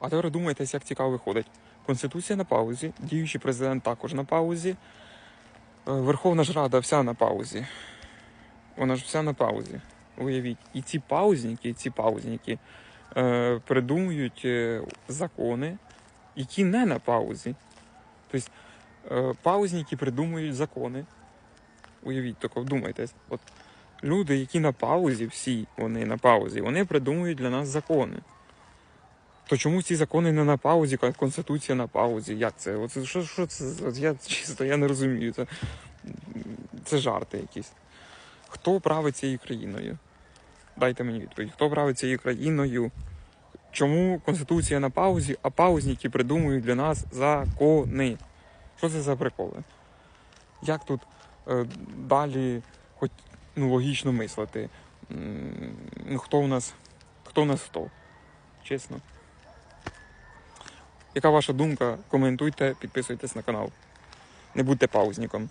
А тепер думайтесь, як цікаво виходить. Конституція на паузі, діючий президент також на паузі. е, Верховна ж Рада вся на паузі. Вона ж вся на паузі. Уявіть. І ці паузники, ці паузники е, придумують е, закони, які не на паузі. Тобто е, паузники придумують закони. Уявіть, тільки вдумайтесь. От люди, які на паузі, всі вони на паузі, вони придумують для нас закони. То чому ці закони не на паузі, Конституція на паузі? Як це? Оце що, що це? Я чисто я не розумію. Це, це жарти якісь. Хто править цією країною? Дайте мені відповідь. Хто править цією країною? Чому Конституція на паузі, а паузники придумують для нас закони? Що це за приколи? Як тут е, далі хоч ну, логічно мислити? Ну, хто у нас, хто у нас хто? Чесно. Яка ваша думка? Коментуйте, підписуйтесь на канал. Не будьте паузником.